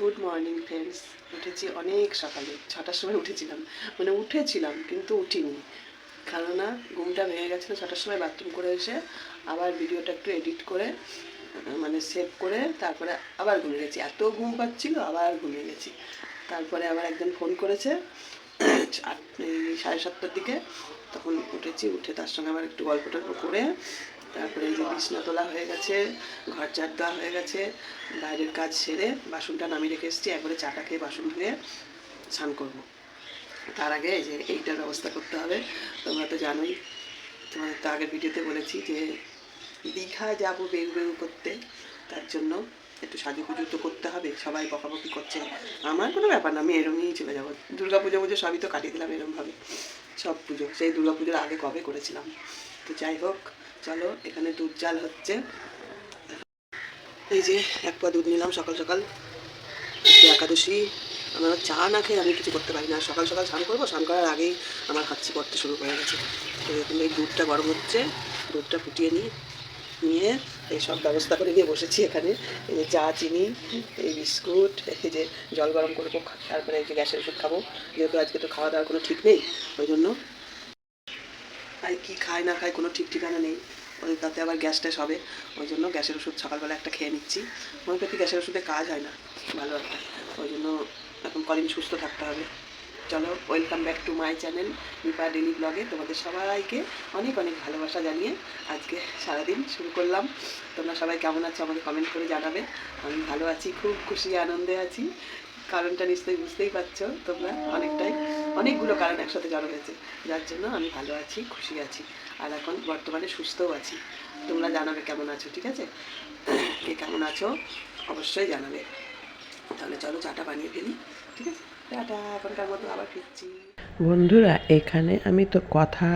Good morning friends উঠেছি অনেক সকালে। ছটার সময় উঠেছিলাম। মানে উঠেছিলাম, কিন্তু উঠিনি। কেননা ঘুমটা ভেঙে গেছিল, ছটার সময় বাথরুম করে এসে আবার ভিডিওটা একটু এডিট করে মানে সেভ করে তারপরে আবার ঘুমিয়ে গেছি। এত ঘুম পাচ্ছিল, আবার ঘুমিয়ে গেছি। তারপরে আবার একজন ফোন করেছে সাড়ে সাতটার দিকে। তখন উঠেছি, উঠে তার সঙ্গে আবার একটু গল্প টল্প করে তারপরে এই যে বিছনা তোলা হয়ে গেছে, ঘর চার দেওয়া হয়ে গেছে, বাইরের কাজ সেরে বাসনটা নামিয়ে রেখে এসেছি, একবারে চাটা খেয়ে বাসন ধুয়ে স্নান করব। তার আগে এই যে এইটার ব্যবস্থা করতে হবে। তোমরা তো জানোই, তোমাদের তো আগের ভিডিওতে বলেছি যে দীঘা যাব বেগু বেগু করতে, তার জন্য একটু সাজুগুজু তো করতে হবে, সবাই বকাবকি করছে। আমার কোনো ব্যাপার না, আমি এরমই চলে যাব। দুর্গা পুজো পুজো সবই তো কাটিয়ে দিলাম এরমভাবে। সব পুজো, সেই দুর্গা পুজোর আগে কবে করেছিলাম। তো যাই হোক চলো, এখানে দুধ জাল হচ্ছে। এই যে এক পা দুধ নিলাম, সকাল সকাল। একাদশী, আমার চা না খেয়ে আমি কিছু করতে পারি না। সকাল সকাল স্নান করব, স্নান করার আগেই আমার হাঁচি করতে শুরু হয়ে গেছে। তো এখন এই দুধটা গরম হচ্ছে, দুধটা ফুটিয়ে নিই নিয়ে এই সব ব্যবস্থা করে নিয়ে বসেছি এখানে। এই যে চা, চিনি, এই বিস্কুট, এই যে জল গরম করব, তারপরে এই যে গ্যাসের ওষুধ খাব। যেহেতু আজকে তো খাওয়া দাওয়ার কোনো ঠিক নেই, ওই জন্য আর কি খায় না খায় কোনো ঠিক ঠিকানা নেই। ওই তাতে আবার গ্যাস ট্যাস হবে। ওই জন্য গ্যাসের ওষুধ সকালবেলা একটা খেয়ে নিচ্ছি। হোমিওপ্যাথি গ্যাসের ওষুধে কাজ হয় না। ভালো একটা। ওই জন্য এখন কদিন সুস্থ থাকতে হবে। চলো welcome back to my channel Nipa daily ব্লগে তোমাদের সবাইকে অনেক অনেক ভালোবাসা জানিয়ে আজকে সারাদিন শুরু করলাম। তোমরা সবাই কেমন আছো আমাকে কমেন্ট করে জানাবে। আমি ভালো আছি, খুব খুশি, আনন্দে আছি। কারণটা নিশ্চয়ই বুঝতেই পারছ তোমরা অনেকটাই। অনেকগুলো কারণ একসাথে জড়ো হয়েছে। যার জন্য আমি ভালো আছি, খুশি আছি, আর এখন বর্তমানে সুস্থও আছি। তোমরা জানাবে কেমন আছো, ঠিক আছে? কে কেমন আছো, অবশ্যই জানাবে। তাহলে চলো চাটা বানিয়ে ফেলি, ঠিক আছে? চাটা এখনকার মতো আবার ফিরছি। বন্ধুরা, এখানে আমি তো কথা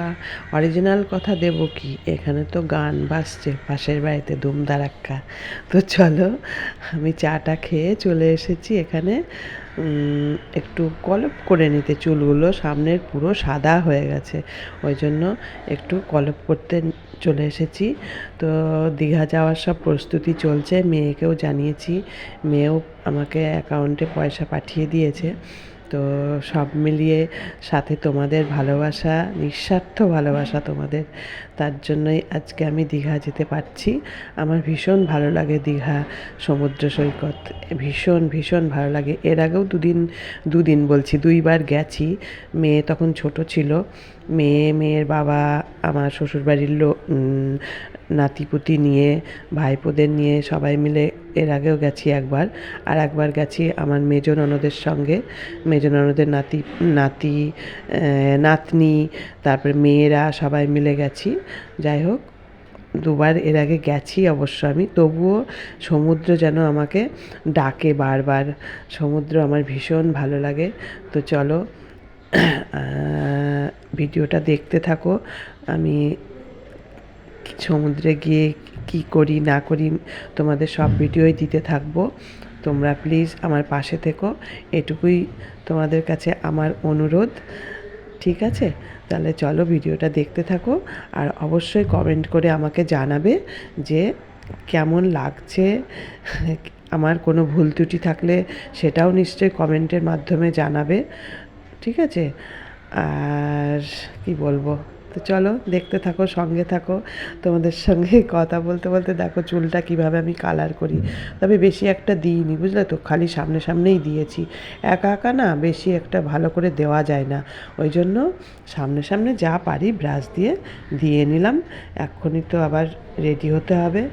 অরিজিনাল কথা দেব কি? এখানে তো গান বাজছে, পাশের বাড়িতে ধুমধারাক্কা তো চলো, আমি চাটা খেয়ে চলে এসেছি এখানে। একটু কলপ করে নিতে। চুলগুলো সামনের পুরো সাদা হয়ে গেছে। ওই জন্য একটু কলপ করতে চলে এসেছি। তো দীঘা যাওয়ার সব প্রস্তুতি চলছে। মেয়েকেও জানিয়েছি। মেয়েও আমাকে অ্যাকাউন্টে পয়সা পাঠিয়ে দিয়েছে। তো সব মিলিয়ে সাথে তোমাদের ভালোবাসা নিঃস্বার্থ ভালোবাসা তোমাদের তার জন্যই আজকে আমি দীঘা যেতে পারছি। আমার ভীষণ ভালো লাগে দীঘা, সমুদ্র সৈকত, ভীষণ ভীষণ ভালো লাগে। এর আগেও দুদিন দুদিন বলছি, দুইবার গেছি। মেয়ে তখন ছোট ছিল। মেয়ে, মেয়ের বাবা, আমার শ্বশুরবাড়ির লোক নাতিপুতি নিয়ে, ভাইপোদের নিয়ে সবাই মিলে এর আগেও গেছি একবার। আর একবার গেছি আমার মেজ ননদের সঙ্গে। মেজ ননদের নাতি নাতি নাতনি, তারপরে মেয়েরা সবাই মিলে গেছি। যাই হোক, দুবার এর আগে গেছি অবশ্য আমি, তবুও সমুদ্র যেন আমাকে ডাকে বারবার। সমুদ্র আমার ভীষণ ভালো লাগে। তো চলো ভিডিওটা দেখতে থাকো। আমি সমুদ্রে গিয়ে কি করি, না করি, তোমাদের সব ভিডিওই দিতে থাকব। তোমরা প্লিজ আমার পাশে থেকো। এটুকুই তোমাদের কাছে আমার অনুরোধ। ঠিক আছে? তাহলে চলো ভিডিওটা দেখতে থাকো আর অবশ্যই কমেন্ট করে আমাকে জানাবে যে কেমন লাগছে। আমার কোনো ভুল ত্রুটি থাকলে সেটাও নিশ্চয়ই কমেন্টের মাধ্যমে জানাবে। ঠিক আছে? আর কি বলব? তো চলো, দেখতে থাকো, সঙ্গে থাকো। তোমাদের সঙ্গে কথা বলতে বলতে দেখো চুলটা কীভাবে আমি কালার করি। তবে বেশি একটা দিইনি, বুঝলে তো? খালি সামনে সামনেই দিয়েছি। একা একা না বেশি একটা ভালো করে দেওয়া যায় না। ওই জন্য সামনে সামনে যা পারি ব্রাশ দিয়ে দিয়ে নিলাম। এক্ষুনি তো আবার রেডি হতে হবে।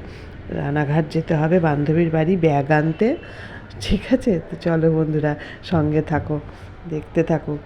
রানাঘাট যেতে হবে, বান্ধবীর বাড়ি ব্যাগ আনতে। ঠিক আছে? তো চলো বন্ধুরা, সঙ্গে থাকো, দেখতে থাকো।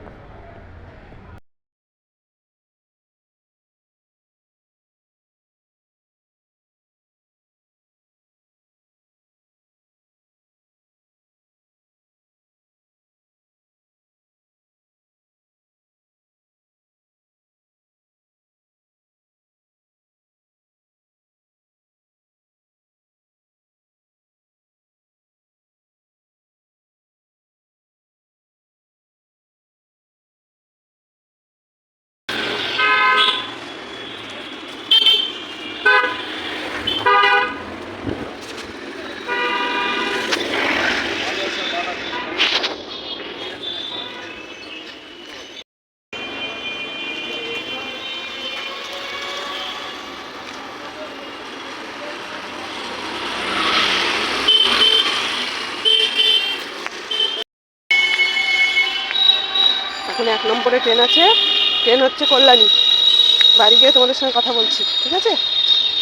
এক নম্বরে ট্রেন আছে। ট্রেন হচ্ছে কল্যাণী। বাড়ি গিয়ে তোমাদের সঙ্গে কথা বলছি, ঠিক আছে?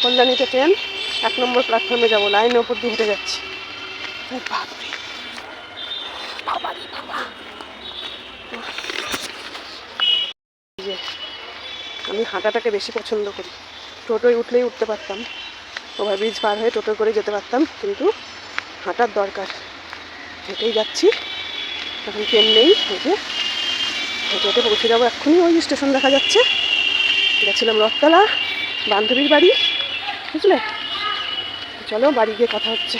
কল্যাণীতে ট্রেন, এক নম্বর প্ল্যাটফর্মে যাব লাইনের ওপর দিয়ে হেঁটে যাচ্ছি। আমি হাঁটাটাকে বেশি পছন্দ করি। টোটোয় উঠলেই উঠতে পারতাম। ওভারব্রিজ পার হয়ে টোটো করে যেতে পারতাম, কিন্তু হাঁটার দরকার। হেঁটেই যাচ্ছি। এখন ট্রেন নেই হেঁটে হেঁটে পৌঁছে যাব এক্ষুনি, ওই স্টেশন দেখা যাচ্ছে। গেছিলাম রথতলা, বান্ধবীর বাড়ি, বুঝলে? চলো, বাড়ি গিয়ে কথা হচ্ছে।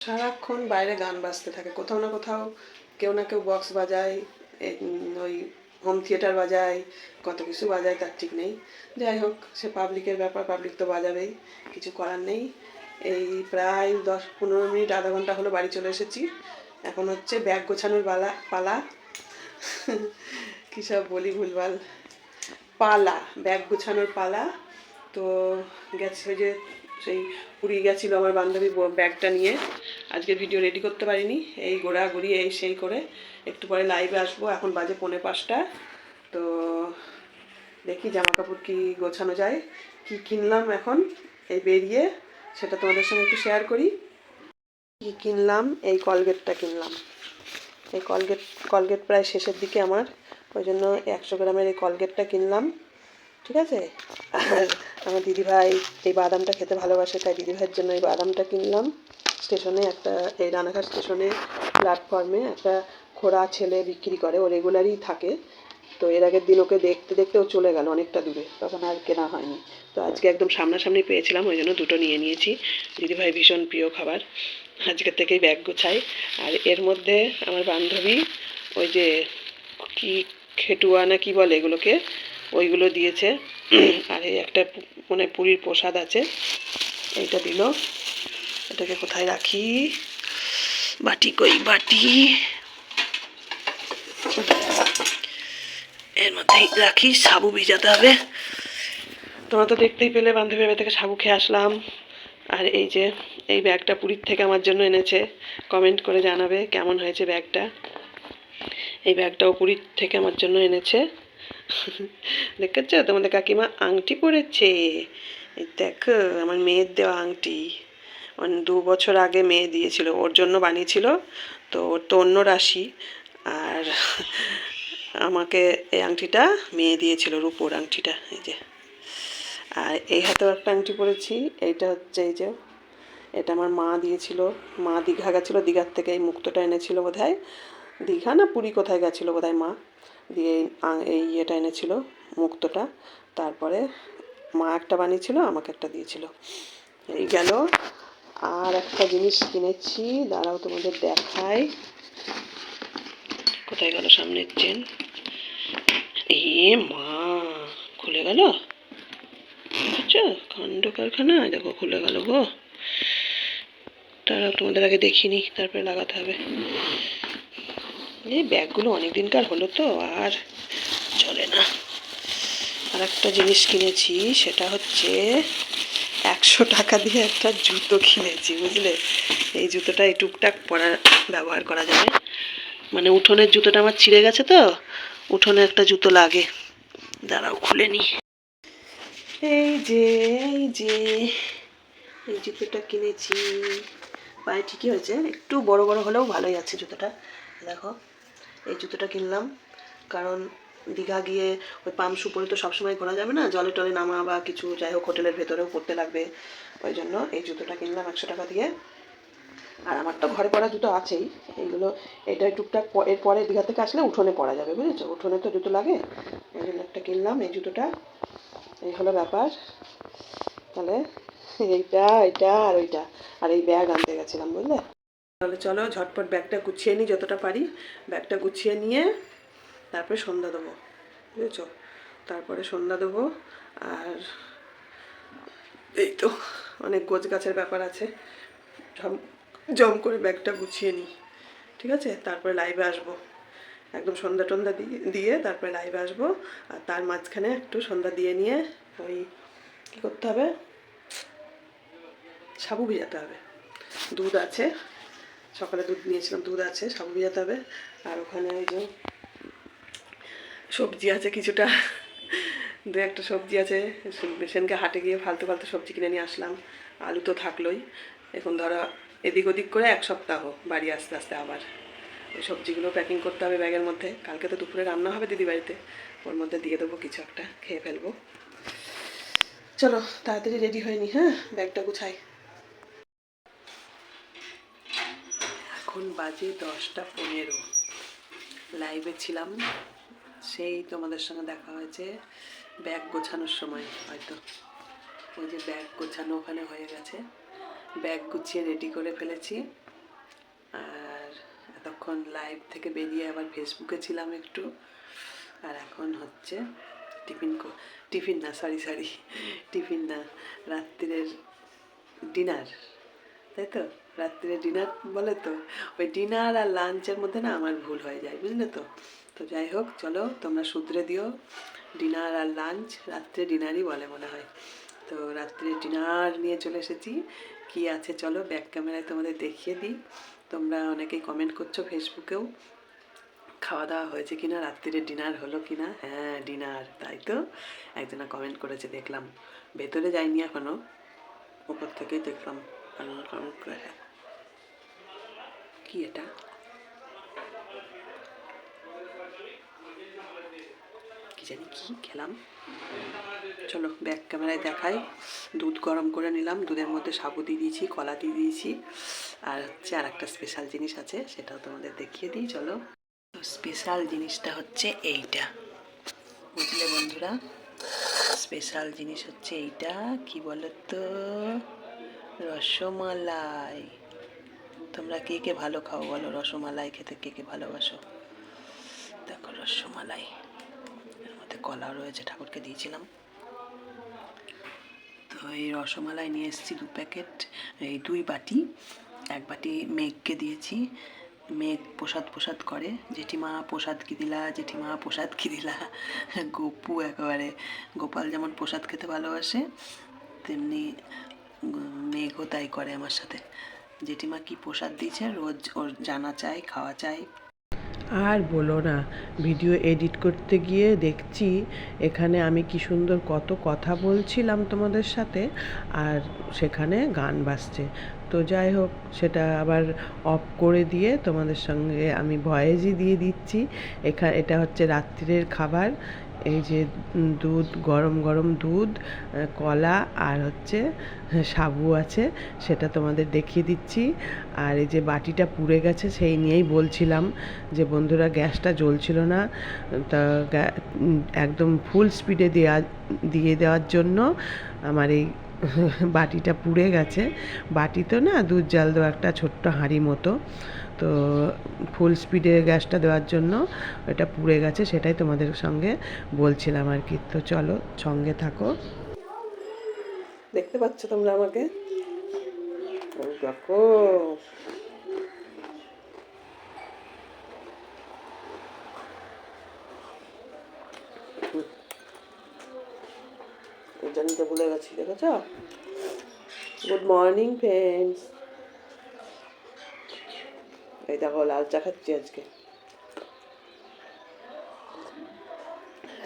সারাক্ষণ বাইরে গান বাজতে থাকে, কোথাও না কোথাও কেউ না কেউ বক্স বাজায় ওই হোম থিয়েটার বাজায়, কত কিছু বাজায়, তার ঠিক নেই। যাই হোক, সে পাবলিকের ব্যাপার পাবলিক তো বাজাবেই, কিছু করার নেই। এই প্রায় দশ পনেরো মিনিট, আধা ঘণ্টা হলো বাড়ি চলে এসেছি। এখন হচ্ছে ব্যাগ গোছানোর পালা পালা। কী সব বলি ভুলভাল? পালা, ব্যাগ গোছানোর পালা। তো গেছে যে সেই পুরী গেছিল আমার বান্ধবী ব্যাগটা নিয়ে। আজকে ভিডিও রেডি করতে পারিনি, এই ঘোরাঘুরি এই সেই করে। একটু পরে লাইভে আসব, এখন বাজে পৌনে পাঁচটা। তো দেখি জামা কাপড় কি গোছানো যায়, কি কিনলাম এখন, এই বেরিয়ে। সেটা তোমাদের সঙ্গে একটু শেয়ার করি। কি কিনলাম, এই কলগেটটা কিনলাম। এই কলগেট কলগেট প্রায় শেষের দিকে আমার। ওই জন্য একশো গ্রামের এই কলগেটটা কিনলাম। ঠিক আছে? আর আমার দিদিভাই এই বাদামটা খেতে ভালোবাসে, তাই দিদিভাইয়ের জন্য এই বাদামটা কিনলাম। স্টেশনে একটা, এই রানাঘাট স্টেশনে প্ল্যাটফর্মে একটা খোড়া ছেলে বিক্রি করে, ও রেগুলারই থাকে। তো এর আগের দিন ওকে দেখতে দেখতে ও চলে গেল অনেকটা দূরে। তখন আর কেনা হয়নি। তো আজকে একদম সামনাসামনি পেয়েছিলাম ওই জন্য দুটো নিয়ে নিয়েছি। দিদিভাই ভীষণ প্রিয় খাবার। আজকের থেকেই ব্যাগ গোছাই। আর এর মধ্যে আমার বান্ধবী ওই যে কি খেটুয়া না কি বলে এগুলোকে, ওইগুলো দিয়েছে। আর এই একটা মানে পুরীর প্রসাদ আছে, এইটা দিল। এটাকে কোথায় রাখি? বাটি কই বাটি? এর মধ্যে রাখি, সাবু ভিজাতে হবে। তোমরা তো দেখতেই পেলে বান্ধবী থেকে সাবু খেয়ে আসলাম। আর এই যে, এই ব্যাগটা পুরীর থেকে আমার জন্য এনেছে কমেন্ট করে জানাবে কেমন হয়েছে ব্যাগটা। এই ব্যাগটাও পুরীর থেকে আমার জন্য এনেছে। দেখেছ? তোমাদের কাকিমা আংটি পরেছে। দেখো, আমার মেয়ের দেওয়া আংটি। মানে দু বছর আগে মেয়ে দিয়েছিল, ওর জন্য বানিয়েছিল। তো ওর তো অন্য রাশি। আর আমাকে এই আংটিটা মেয়ে দিয়েছিল, রূপোর আংটিটা, এই যে। আর এই হাতেও একটা আংটি পরেছি, এইটা হচ্ছে এই যে, এটা আমার মা দিয়েছিল। মা দীঘা গেছিল, দীঘার থেকে এই মুক্তটা এনেছিল বোধহয়। দীঘা না পুরী কোথায় গেছিল বোধহয় মা? দিয়ে এই ইয়েটা এনেছিল, মুক্তটা। তারপরে মা একটা বানিয়েছিল, আমাকে একটা দিয়েছিল। এই গেল। আর একটা জিনিস কিনেছি, দাঁড়াও তোমাদের দেখাই। কোথায় গেল সামনের চেন এ মা, খুলে গেল? আচ্ছা কাণ্ড কারখানা? দেখো, খুলে গেল গো। তারা তোমাদের আগে দেখিনি তারপরে লাগাতে হবে। এই ব্যাগগুলো অনেক দিনকার হলো তো, আর চলে না। আর একটা জিনিস কিনেছি, সেটা হচ্ছে একশো টাকা দিয়ে একটা জুতো কিনেছি, বুঝলে? এই জুতোটা এই টুকটাক পরা, ব্যবহার করা যাবে। মানে উঠোনের জুতোটা আমার ছিঁড়ে গেছে তো, উঠোনে একটা জুতো লাগে। দাঁড়াও, খুলে নি এই যে এই যে, এই জুতোটা কিনেছি। পায়ে ঠিকই হয়েছে, একটু বড় বড় হলেও ভালোই আছে জুতোটা। দেখো, এই জুতোটা কিনলাম, কারণ দীঘা গিয়ে ওই পাম্প পরে তো সবসময় ঘোরা যাবে না, জলে টলে নামা বা কিছু যাই হোক হোটেলের ভেতরেও পড়তে লাগবে। ওই জন্য এই জুতোটা কিনলাম একশো টাকা দিয়ে। আর আমার তো ঘরে পরা জুতো আছেই, এইগুলো, এটা টুকটাক এরপরে দীঘা থেকে আসলে উঠোনে পরা যাবে, বুঝেছ? উঠোনে তো জুতো লাগে, এই জন্য একটা কিনলাম এই জুতোটা। এই হলো ব্যাপার। তাহলে এইটা এইটা আর ওইটা। আর এই ব্যাগ আনতে গেছিলাম, বুঝলে? তাহলে চলো ঝটপট ব্যাগটা গুছিয়ে নিই যতটা পারি। ব্যাগটা গুছিয়ে নিয়ে তারপরে সন্ধ্যা দেবো, বুঝেছ? তারপরে সন্ধ্যা দেবো আর এই তো অনেক গোছ গাছের ব্যাপার আছে। জম করে ব্যাগটা গুছিয়ে নিই, ঠিক আছে? তারপরে লাইভে আসব। একদম সন্ধ্যা টন্ধা দিয়ে দিয়ে তারপরে লাইভে আসব। আর তার মাঝখানে একটু সন্ধ্যা দিয়ে নিয়ে ওই কী করতে হবে? সাবু ভিজাতে হবে। দুধ আছে। সকালে দুধ নিয়েছিলাম, দুধ আছে, সাবু ভিজাতে হবে। আর ওখানে ওই যে সবজি আছে কিছুটা। দু একটা সবজি আছে। সেনকে হাটে গিয়ে ফালতু ফালতু সবজি কিনে নিয়ে আসলাম। আলু তো থাকলোই। এখন ধরো এদিক ওদিক করে এক সপ্তাহ বাড়ি আস্তে আস্তে আবার। সবজিগুলো প্যাকিং করতে হবে ব্যাগের মধ্যে। কালকে তো দুপুরে রান্না হবে দিদি বাড়িতে। ওর মধ্যে দিয়ে দেবো কিছু একটা, খেয়ে ফেলব। চলো, তাড়াতাড়ি রেডি হয়ে নি হ্যাঁ? ব্যাগটা গুছাই। এখন বাজে দশটা পনেরো। লাইভে ছিলাম। সেই তোমাদের সঙ্গে দেখা হয়েছে ব্যাগ গোছানোর সময়, হয়তো। ওই যে ব্যাগ গোছানো ওখানে হয়ে গেছে। ব্যাগ গুছিয়ে রেডি করে ফেলেছি। আর এতক্ষণ লাইভ থেকে বেরিয়ে আবার ফেসবুকে ছিলাম একটু। আর এখন হচ্ছে টিফিন টিফিন না সরি সরি টিফিন না, রাত্রিরের ডিনার তাই তো? রাত্রিরে ডিনার বলে তো? ওই ডিনার আর লাঞ্চের মধ্যে না আমার ভুল হয়ে যায়, বুঝলে তো? তো যাই হোক, চলো তোমরা শুধরে দিও। ডিনার আর লাঞ্চ রাত্রে ডিনারই বলে মনে হয়। তো রাত্রে ডিনার নিয়ে চলে এসেছি। কি আছে চলো ব্যাক ক্যামেরায় তোমাদের দেখিয়ে দিই। তোমরা অনেকেই কমেন্ট করছ ফেসবুকেও খাওয়া দাওয়া হয়েছে কিনা, রাত্রিরে ডিনার হলো কিনা? হ্যাঁ ডিনার তাই তো? একজনা কমেন্ট করেছে, দেখলাম। ভেতরে যাইনি এখনও। উপর থেকেই দেখলাম। কি এটা? জানি কি খেলাম। চলো ব্যাক ক্যামেরায় দেখাই। দুধ গরম করে নিলাম। দুধের মধ্যে সাবু দিয়ে দিয়েছি, কলা দিয়ে দিয়েছি। আর হচ্ছে আর একটা স্পেশাল জিনিস আছে, সেটাও তোমাদের দেখিয়ে দিই, চলো। তো স্পেশাল জিনিসটা হচ্ছে এইটা। বুঝলে বন্ধুরা? স্পেশাল জিনিস হচ্ছে এইটা, কি বলো তো রসমালাই। তোমরা কে কে ভালো খাও বলো? রসমালাই খেতে কে কে ভালোবাসো? দেখো রসমালাই। কলা রয়েছে ঠাকুরকে দিয়েছিলাম। তো এই রসমালাই নিয়ে এসেছি দু প্যাকেট, এই দুই বাটি। এক বাটি মেঘকে দিয়েছি। মেঘ প্রসাদ প্রসাদ করে। জেঠিমা প্রসাদ কি দিলা, জেঠিমা প্রসাদ কি দিলা? গপু একেবারে, গোপাল যেমন প্রসাদ খেতে ভালোবাসে, তেমনি মেঘও তাই করে আমার সাথে। জেঠিমা কি প্রসাদ দিয়েছে, রোজ ওর জানা চাই, খাওয়া চাই। আর বলো না ভিডিও এডিট করতে গিয়ে দেখছি এখানে আমি কি সুন্দর কত কথা বলছিলাম তোমাদের সাথে আর সেখানে গান বাজছে। তো যাই হোক, সেটা আবার অফ করে দিয়ে তোমাদের সঙ্গে আমি ভয়েজই দিয়ে দিচ্ছি। এখা, এটা হচ্ছে রাত্রিরের খাবার। এই যে দুধ, গরম গরম দুধ, কলা আর হচ্ছে সাবু আছে, সেটা তোমাদের দেখিয়ে দিচ্ছি। আর এই যে বাটিটা পুড়ে গেছে, সেই নিয়েই বলছিলাম যে বন্ধুরা, গ্যাসটা জ্বলছিল না। তা একদম ফুল স্পিডে দেওয়া দিয়ে দেওয়ার জন্য আমার এই বাটিটা পুড়ে গেছে। বাটি তো না, দুধ জাল দেওয়া একটা ছোট্ট হাঁড়ি মতো। তো ফুল স্পিডে গ্যাসটা দেওয়ার জন্য এটা পুড়ে গেছে, সেটাই তোমাদের সঙ্গে বলছিলাম আর কি। তো চলো, সঙ্গে থাকো। দেখতে পাচ্ছ তোমরা আমাকে? জানিতে ভুলে গেছি, দেখেছ? গুড মর্নিং ফ্রেন্ডস এই দেখো লাল চা খাচ্ছি আজকে।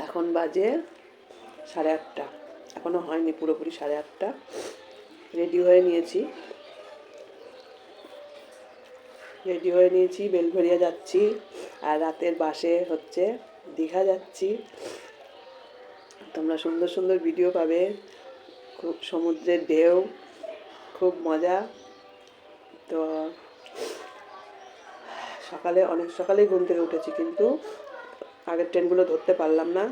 এখন বাজে সাড়ে আটটা। এখনও হয়নি পুরোপুরি সাড়ে আটটা। রেডি হয়ে নিয়েছি। রেডি হয়ে নিয়েছি বেলঘরিয়া যাচ্ছি, আর রাতের বাসে হচ্ছে দীঘা যাচ্ছি। তোমরা সুন্দর সুন্দর ভিডিও পাবে, খুব সমুদ্রের ঢেউ, খুব মজা। তো সকালে অনেক সকালেই ঘুম থেকে উঠেছি, কিন্তু আগের ট্রেনগুলো ধরতে পারলাম না।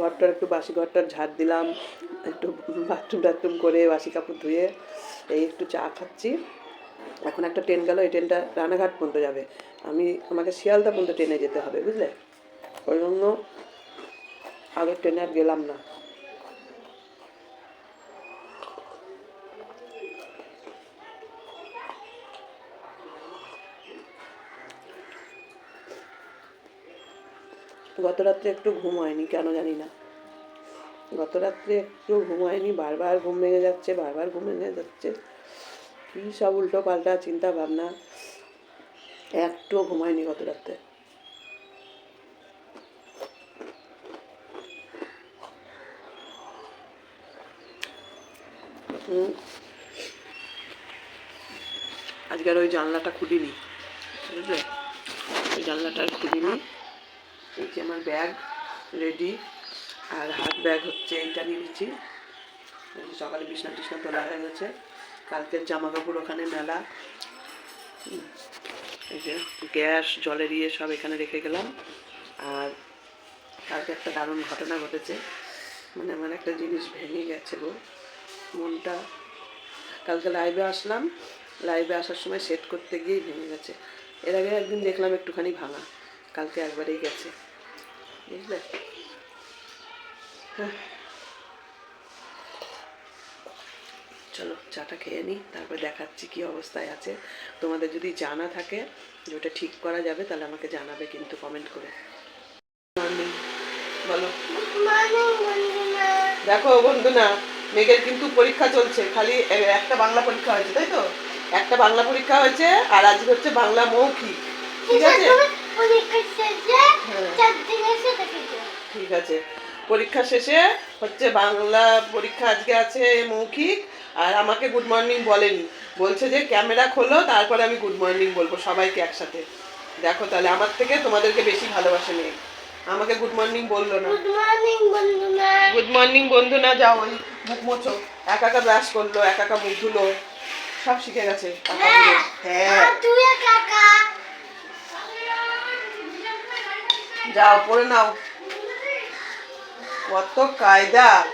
ঘরটার একটু বাসি ঘরটার ঝাড় দিলাম, একটু বাথরুম টাথরুম করে বাসি কাপড় ধুয়ে এই একটু চা খাচ্ছি। এখন একটা ট্রেন গেল, এই ট্রেনটা রানাঘাট পর্যন্ত যাবে। আমি, আমাকে শিয়ালদা পর্যন্ত ট্রেনে যেতে হবে, বুঝলে? ওই জন্য আগের ট্রেনে আর গেলাম না। গত রাত্রে একটু ঘুম হয়নি, কেন জানি না। গত রাত্রে একটু ঘুম হয়নি, বারবার ঘুম ভেঙে যাচ্ছে, বারবার ঘুম ভেঙে যাচ্ছে। কী সব উল্টো পাল্টা চিন্তা ভাবনা। একটুও ঘুমায়নি গত রাত্রে আজকের ওই জানলাটা খুলিনি, বুঝলে? ওই জানলাটা খুলিনি। এই যে আমার ব্যাগ রেডি আর হাত ব্যাগ হচ্ছে এইটা নিয়েছি সকালে বিছনা টিছনা তোলা হয়ে গেছে। কালকের জামা কাপড় ওখানে মেলা। এই যে গ্যাস, জলের ইয়ে সব এখানে রেখে গেলাম। আর কালকে একটা দারুণ ঘটনা ঘটেছে। মানে আমার একটা জিনিস ভেঙে গেছে গো। মনটা, কালকে লাইভে আসলাম। লাইভে আসার সময় সেট করতে গিয়েই ভেঙে গেছে। এর আগে একদিন দেখলাম একটুখানি ভাঙা। কালকে একবারেই গেছে। বুঝলে। চলো, চাটা খেয়ে নিই, তারপর দেখাচ্ছি কি অবস্থায় আছে তোমাদের যদি জানা থাকে যে ওটা ঠিক করা যাবে, তাহলে আমাকে জানাবে কিন্তু কমেন্ট করে বলো দেখো বন্ধু না মেঘের কিন্তু পরীক্ষা চলছে, খালি একটা বাংলা পরীক্ষা হয়েছে, তাই তো একটা বাংলা পরীক্ষা হয়েছে, আর আজকে হচ্ছে বাংলা মৌখিক, ঠিক আছে। ঠিক আছে। পরীক্ষা শেষে হচ্ছে বাংলা পরীক্ষা আজকে আছে মৌখিক আর আমাকে গুড মর্নিং বলেনি। বলছে যে ক্যামেরা খোলো তারপরে আমি গুড মর্নিং বলব সবাইকে একসাথে। দেখো তাহলে আমার থেকে তোমাদেরকে বেশি ভালোবাসে নেই আমাকে গুড মর্নিং বলল না। গুড মর্নিং বন্ধু না যাও ওই মুখ মোছো। একা একা ব্রাশ করল একা একা মুখ ধুলো। সব শিখে গেছে। হ্যাঁ যাও পড়ে নাও। কত কায়দা।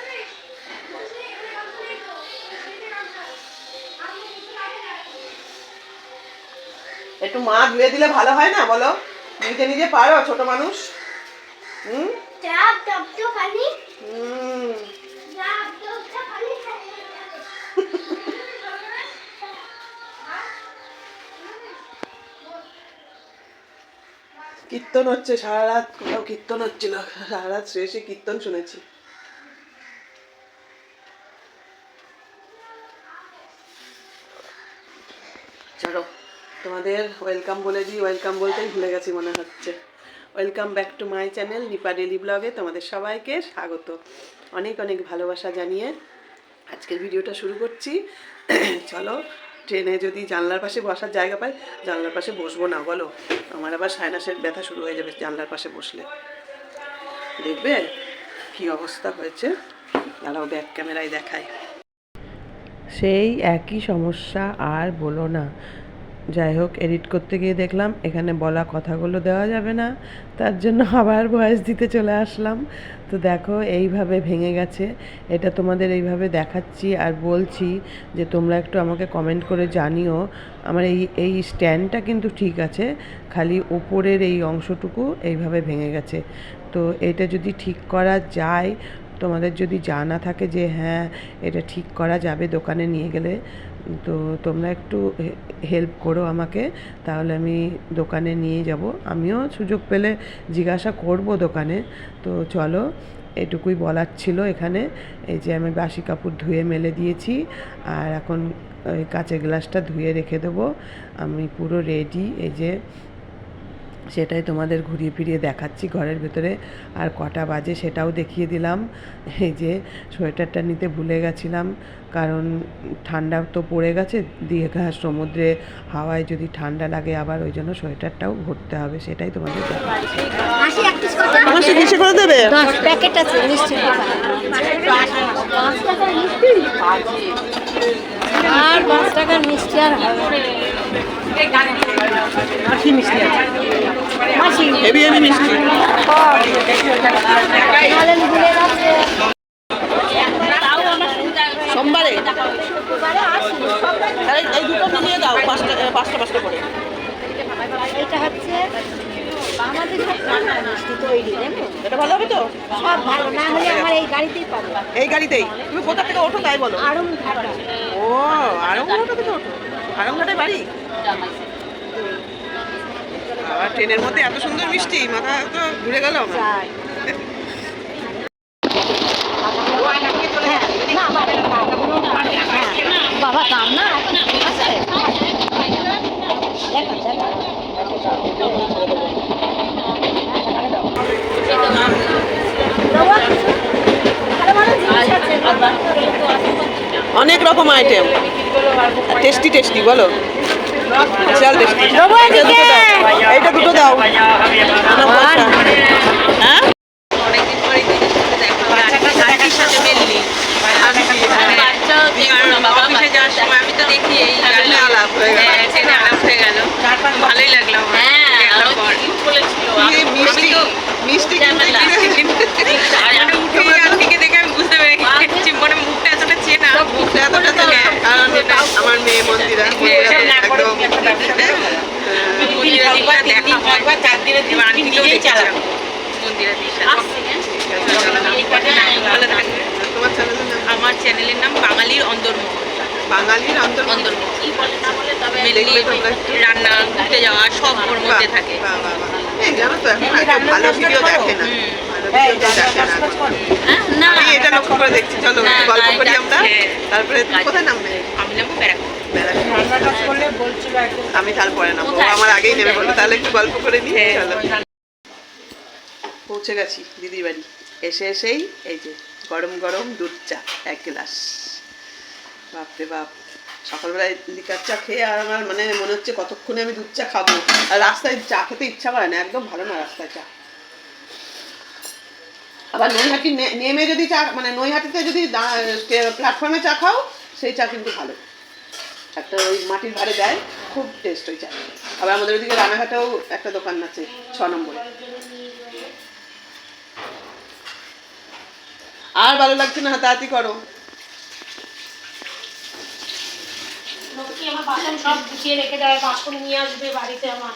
একটু মা ধুয়ে দিলে ভালো হয় না বলো? নিজে নিজে পারো ছোট মানুষ। হুম? হুম। কীর্তন হচ্ছে সারা রাত কোথাও কীর্তন হচ্ছিল সারা রাত শেষে কীর্তন শুনেছি। চলো, তোমাদের ওয়েলকাম বলে দিই। ওয়েলকাম বলতেই ভুলে গেছি মনে হচ্ছে। Welcome back to my channel Nipa daily ব্লগে তোমাদের সবাইকে স্বাগত। অনেক অনেক ভালোবাসা জানিয়ে আজকের ভিডিওটা শুরু করছি। চলো ট্রেনে যদি জানলার পাশে বসার জায়গা পাই, জানলার পাশে বসবো না, বলো। আমার আবার সাইনাসের ব্যথা শুরু হয়ে যাবে জানলার পাশে বসলে। দেখবে কি অবস্থা হয়েছে? দাঁড়াও ব্যাক ক্যামেরায় দেখায় সেই একই সমস্যা আর বলো না। যাই হোক এডিট করতে গিয়ে দেখলাম এখানে বলা কথাগুলো দেওয়া যাবে না। তার জন্য আবার ভয়েস দিতে চলে আসলাম। তো দেখো, এইভাবে ভেঙে গেছে। এটা তোমাদের এইভাবে দেখাচ্ছি আর বলছি যে তোমরা একটু আমাকে কমেন্ট করে জানিও। আমার এই এই স্ট্যান্ডটা কিন্তু ঠিক আছে, খালি ওপরের এই অংশটুকু এইভাবে ভেঙে গেছে। তো এটা যদি ঠিক করা যায়, তোমাদের যদি জানা থাকে যে হ্যাঁ এটা ঠিক করা যাবে দোকানে নিয়ে গেলে তো তোমরা একটু হেল্প করো আমাকে, তাহলে আমি দোকানে নিয়ে যাব। আমিও সুযোগ পেলে জিজ্ঞাসা করব দোকানে। তো চলো, এটুকুই বলার ছিল এখানে। এই যে আমি বাসি কাপড় ধুয়ে মেলে দিয়েছি, আর এখন কাঁচের গ্লাসটা ধুয়ে রেখে দেবো। আমি পুরো রেডি এই যে সেটাই তোমাদের ঘুরিয়ে ফিরিয়ে দেখাচ্ছি ঘরের ভেতরে। আর কটা বাজে সেটাও দেখিয়ে দিলাম। এই যে সোয়েটারটা নিতে ভুলে গেছিলাম কারণ ঠান্ডা তো পড়ে গেছে দীঘা সমুদ্রে হাওয়ায় যদি ঠান্ডা লাগে আবার ওই জন্য সোয়েটারটাও ভরতে হবে সেটাই তোমাদের করে দেবে? প্যাকেট আছে আর পাঁচ টাকার মিষ্টি আর হবে আর কি মিষ্টি আছে? হেভি হেভি মিষ্টি। সোমবারে? এই দুটো মিলিয়ে দাও পাঁচটা পাঁচটা পাঁচটা করে। এটা হচ্ছে আমাদের মিষ্টি তৈরি এটা ভালো হবে তো? সব ভালো না হলে আমার এই গাড়িতেই পাবো। এই গাড়িতেই? তুমি কোথা থেকে ওঠো তাই বলো? আরম ও আরংঘাটা থেকে ওঠো। আরংঘাটায় বাড়ি? আবার ট্রেনের মধ্যে এত সুন্দর মিষ্টি মাথা তো ঘুরে গেল আমার। বাবা, কাম না? অনেক রকম আইটেম টেস্টি টেস্টি বলো। এদিকে। এইটা দুটো দাও। হ্যাঁ সময় আমি তো দেখি এই আলাপ হয়ে গেল। হ্যাঁ, আলাপ হয়ে গেল ভালোই লাগল গেলাম মিষ্টি মিষ্টি কিন্তু মানে উঠে আন্টিকে দেখে আমি বুঝতে পেরে গেছি মানে মুখটা এতটা চেনা এতটা তো কারণ আমার মেয়ে মন্দিরা। একদম আমার চ্যানেলের নাম বাঙালির অন্তর্মহল বাঙালির অন্তর অন্তর্মহল দেখবে মেনলি তোমরা। একটু। রান্না ঘুরতে যাওয়া সব ওর মধ্যে থাকে। জানো তো এখন ভালো ভিডিও দেখে না। না। হ্যাঁ, আমি এটা লক্ষ্য করে দেখছি চলো একটু গল্প করি আমরা। তারপরে কোথায় নামবে? আমি নেব ব্যারাকপুর। আমি তারপরে নামবো। ও আমার আগেই বলল তাহলে একটু গল্প করে নিই হ্যাঁ। চলো। পৌঁছে গেছি দিদির বাড়ি। এসে এসেই এই যে গরম গরম দুধ চা এক গ্লাস। বাপরে বাপ। সকালবেলায় লিকার চা খেয়ে আর আমার মানে মনে হচ্ছে কতক্ষণে আমি দুধ চা খাব। আর রাস্তায় চা খেতে ইচ্ছা করে না একদম ভালো না রাস্তায় চা। আবার নৈহাটি নেমে যদি চা মানে নৈহাটিতে যদি প্ল্যাটফর্মে চা খাও, সেই চা কিন্তু ভালো। একটা ওই মাটির ভাড়ে দেয় খুব টেস্ট ওই চা। আবার আমাদের ওইদিকে রানাঘাটেও একটা দোকান আছে, ছ নম্বরে। আর ভালো লাগছে না হাতাহাতি করো। সব গুছিয়ে রেখে দেয়, বাসন নিয়ে আসবে বাড়িতে আমার।